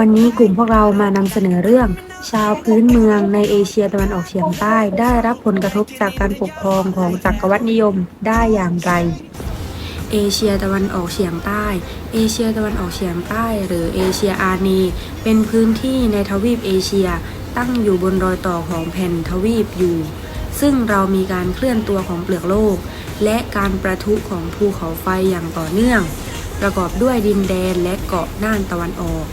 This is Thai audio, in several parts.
วันนี้กลุ่มพวกเรามานำเสนอเรื่อง ชาวพื้นเมืองในเอเชียตะวันออกเฉียงใต้ ได้รับผลกระทบจากการปกครองของจักรวรรดินิยมได้อย่างไร เอเชียตะวันออกเฉียงใต้ เอเชียตะวันออกเฉียงใต้ หรือเอเชียอานีเป็นพื้นที่ในทวีปเอเชีย ตั้งอยู่บนรอยต่อของแผ่นทวีปอยู่ ซึ่งเรามีการเคลื่อนตัวของเปลือกโลก และการประทุของภูเขาไฟอย่างต่อเนื่อง ประกอบด้วยดินแดนและเกาะด้านตะวันออก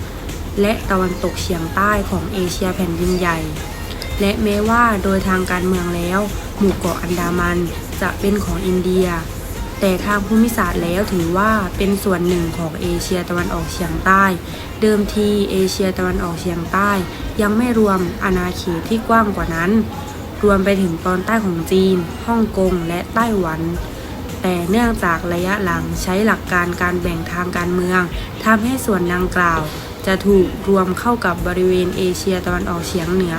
และตะวันตกเฉียงใต้ของเอเชียแผ่นดินใหญ่ และแม้ว่าโดยทางการเมืองแล้ว หมู่เกาะอันดามันจะเป็นของอินเดีย แต่ทางภูมิศาสตร์แล้วถือว่าเป็นส่วนหนึ่งของเอเชียตะวันออกเฉียงใต้ เดิมทีเอเชียตะวันออกเฉียงใต้ ยังไม่รวมอาณาเขตที่กว้างกว่านั้น รวมไปถึงตอนใต้ของจีน ฮ่องกง และไต้หวันแต่เนื่องจากระยะหลังใช้หลักการการแบ่งทางการเมืองทำให้ส่วนดังกล่าว จะถูกรวมเข้ากับบริเวณเอเชียตะวันออกเฉียงเหนือ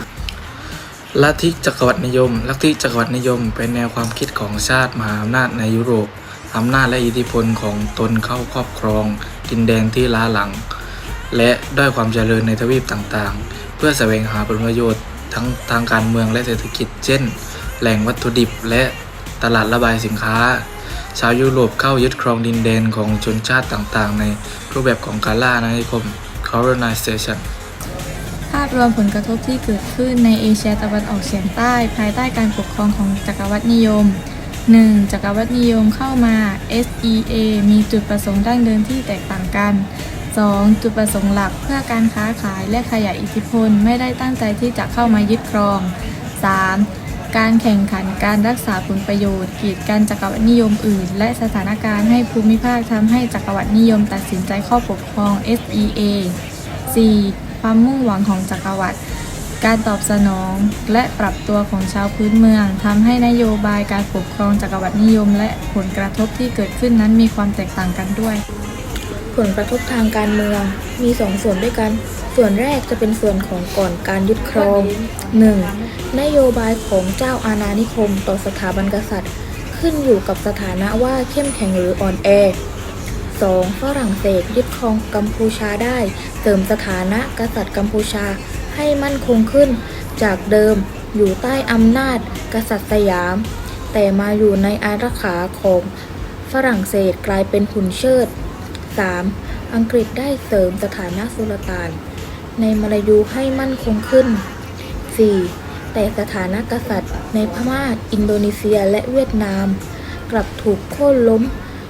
ลัทธิจักรวรรดินิยม ลัทธิจักรวรรดินิยม เป็นแนวความคิดของชาติมหาอำนาจในยุโรปอำนาจและอิทธิพลของตนเข้าครอบครอง ดินแดนที่ล้าหลัง และด้อยความเจริญในทวีปต่างๆ เพื่อแสวงหาผลประโยชน์ทั้งทางการเมืองและเศรษฐกิจ เช่น แหล่งวัตถุดิบและตลาดระบายสินค้า ชาวยุโรปเข้ายึดครองดินแดนของชนชาติต่างๆ ในรูปแบบของการล่าอาณานิคม colonization ภาพรวมผลกระทบที่เกิดขึ้นในเอเชียตะวันออกเฉียงใต้ ภายใต้การปกครองของจักรวรรดินิยม 1. จักรวรรดินิยมเข้ามา SEA มีจุดประสงค์ดั้งเดิมที่แตกต่างกัน 2. จุดประสงค์หลักเพื่อการค้าขายและขยายอิทธิพลไม่ได้ตั้งใจที่จะเข้ามายึดครอง 3. การแข่งขันการรักษาผลประโยชน์ กีดกันจักรวรรดินิยมอื่น และสถานการณ์ให้ภูมิภาคทำให้จักรวรรดินิยมตัดสินใจข้าปกครอง SEA 4. ความมุ่งหวังของจักรวรรดิการตอบสนองและปรับตัวของชาวพื้นเมืองทำให้นโยบายการปกครองจักรวรรดินิยม และผลกระทบที่เกิดขึ้นนั้นมีความแตกต่างกันด้วย ผลกระทบทางการเมืองมีสองส่วนด้วยกัน ส่วนแรกจะเป็นส่วนของก่อนการยึดครอง 1. นโยบายของเจ้าอาณานิคมต่อสถาบันกษัตริย์ ขึ้นอยู่กับสถานะว่าเข้มแข็งหรืออ่อนแอ 2. ฝรั่งเศสยึดครองกัมพูชาได้ เสริมสถานะกษัตริย์กัมพูชาให้มั่นคงขึ้น จากเดิมอยู่ใต้อำนาจ กษัตริย์สยาม แต่มาอยู่ในอารักขาของฝรั่งเศสกลายเป็นหุ่นเชิด 3. อังกฤษได้เสริมสถานะสุลต่าน ในมาลายูให้มั่นคงขึ้น 4. แต่สถานะกษัตริย์ ในพม่า อินโดนีเซียและเวียดนาม กลับถูกโค่นล้ม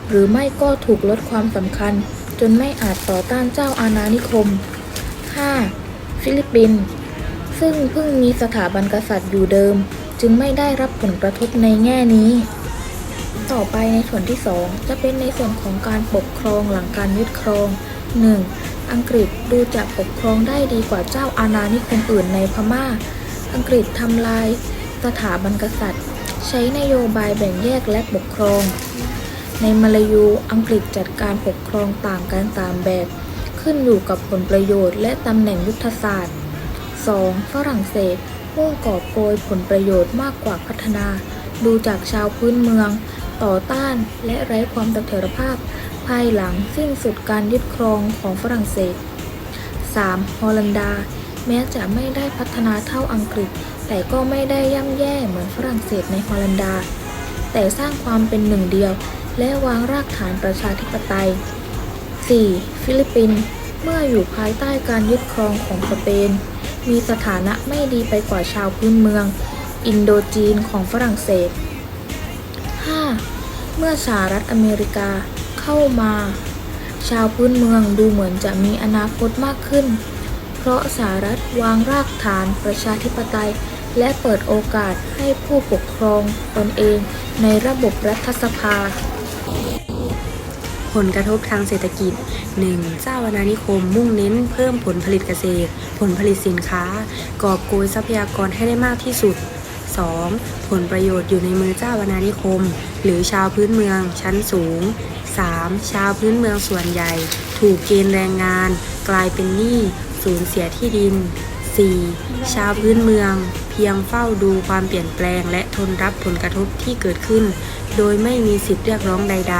หรือไม่ก็ถูกลดความสำคัญ จนไม่อาจต่อต้านเจ้าอาณานิคม 5. ฟิลิปปินส์ซึ่งเพิ่งมีสถาบันกษัตริย์อยู่เดิม จึงไม่ได้รับผลกระทบในแง่นี้ ต่อไปในส่วนที่ 2 จะเป็นในส่วนของการปกครองหลังการยึดครอง 1. อังกฤษดูจะปกครองได้ดีกว่าเจ้าอาณานิคมอื่นในพม่า อังกฤษทำลายสถาบันกษัตริย์ ใช้นโยบายแบ่งแยกและปกครอง ในมาลายูอังกฤษจัดการปกครองต่างกันตามแบบ ขึ้นอยู่กับผลประโยชน์และตำแหน่งยุทธศาสตร์ 2. ฝรั่งเศสมุ่งกอบโกยผลประโยชน์มากกว่าพัฒนา ดูจากชาวพื้นเมือง ต่อต้านและไร้ความเสถียรภาพ ภายหลังสิ้นสุดการยึดครองของฝรั่งเศส 3. ฮอลันดา แม้จะไม่ได้พัฒนาเท่าอังกฤษ แต่ก็ไม่ได้ย่ำแย่เหมือนฝรั่งเศสในฮอลันดา แต่สร้างความเป็นหนึ่งเดียว และวางรากฐานประชาธิปไตย 4. ฟิลิปปินส์เมื่ออยู่ภายใต้การยึดครองของสเปน มีสถานะไม่ดีไปกว่าชาวพื้นเมือง อินโดจีนของฝรั่งเศส 5. เมื่อสหรัฐอเมริกา เข้ามา ชาวพื้นเมืองดูเหมือนจะมีอนาคตมากขึ้น เพราะสหรัฐวางรากฐานประชาธิปไตย และเปิดโอกาสให้ผู้ปกครองตนเองในระบบรัฐสภา ผลกระทบทางเศรษฐกิจ 1. เจ้าอาณานิคมมุ่งเน้นเพิ่มผลผลิตเกษตร ผลผลิตสินค้า กอบโกยทรัพยากรให้ได้มากที่สุด 2. ผลประโยชน์อยู่ในมือเจ้าอาณานิคม หรือชาวพื้นเมืองชั้นสูง 3. ชาวพื้นเมืองส่วนใหญ่ ถูกเกณฑ์แรงงาน กลายเป็นหนี้สูญเสียที่ดิน 4. ชาวพื้นเมือง เพียงเฝ้าดูความเปลี่ยนแปลง และทนรับผลกระทบที่เกิดขึ้น โดยไม่มีสิทธิ์เรียกร้องใด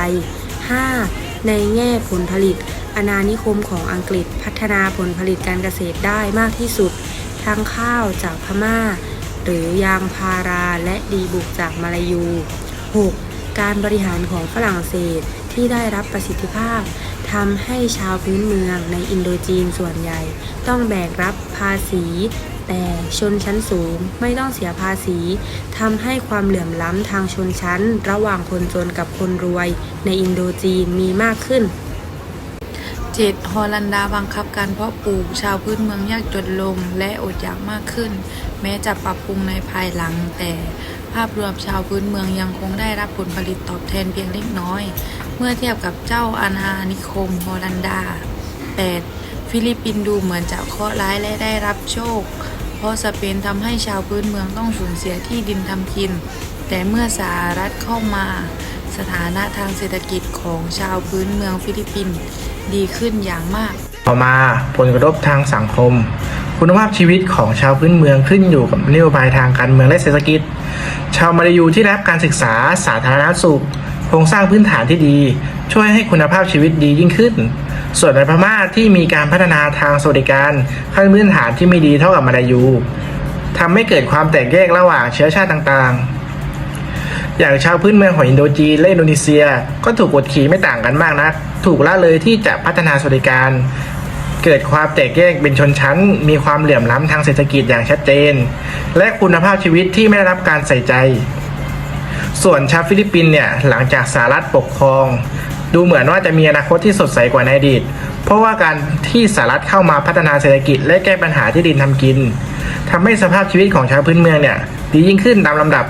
ๆ 5. ในแง่ผลผลิต อาณานิคมของอังกฤษพัฒนาผลผลิตการเกษตรได้มากที่สุด ทั้งข้าวจากพม่า หรือยางพาราและดีบุกจากมาลายู 6. การบริหารของฝรั่งเศสที่ได้รับประสิทธิภาพทำให้ชาวพื้นเมืองในอินโดจีนส่วนใหญ่ ต้องแบกรับภาษี แต่ชนชั้นสูงไม่ต้องเสียภาษีทำให้ความเหลื่อมล้ำทางชนชั้น ระหว่างคนจนกับคนรวย ในอินโดจีนมีมากขึ้น 7. ฮอลันดาบังคับการเพาะปลูกชาวพื้นเมืองยากจนลงและอดอยากมากขึ้น แม้จะปรับปรุงในภายหลัง แต่ภาพรวมชาวพื้นเมืองยังคงได้รับผลผลิตตอบแทนเพียงเล็กน้อย เมื่อเทียบกับเจ้าอาณานิคมฮอลันดา 8. ฟิลิปปินส์ดูเหมือนจะเคราะห์ร้ายและได้รับโชค เพราะสเปนทำให้ชาวพื้นเมืองต้องสูญเสียที่ดินทำกิน แต่เมื่อสหรัฐเข้ามา สถานะทางเศรษฐกิจของชาวพื้นเมืองฟิลิปปินส์ ดีขึ้นอย่างมาก ต่อมาผลกระทบทางสังคม คุณภาพชีวิตของชาวพื้นเมืองขึ้นอยู่กับนโยบายทางการเมืองและเศรษฐกิจ ชาวมาลายูที่ได้รับการศึกษาสาธารณสุขโครงสร้างพื้นฐานที่ดี ช่วยให้คุณภาพชีวิตดียิ่งขึ้น ส่วนในพม่าที่มีการพัฒนาทางสวัสดิการขั้นพื้นฐานที่ไม่ดีเท่ากับมาลายูทำให้เกิดความแตกแยกระหว่างเชื้อชาติต่างๆ อย่างชาวพื้นเมืองของอินโดจีนและอินโดนีเซีย ก็ถูกกดขี่ไม่ต่างกันมากนะถูกละเลยที่จะพัฒนาสวัสดิการ เกิดความแตกแยกเป็นชนชั้น มีความเหลื่อมล้ำทางเศรษฐกิจอย่างชัดเจน และคุณภาพชีวิตที่ไม่ได้รับการใส่ใจ ส่วนชาวฟิลิปปินเนี่ยหลังจากสหรัฐปกครอง ดูเหมือนว่าจะมีอนาคตที่สดใสกว่าในอดีตเพราะว่าการที่สหรัฐเข้ามาพัฒนาเศรษฐกิจและแก้ปัญหาที่ดินทำกินทำให้สภาพชีวิตของชาวพื้นเมืองเนี่ยดียิ่งขึ้นตามลำดับ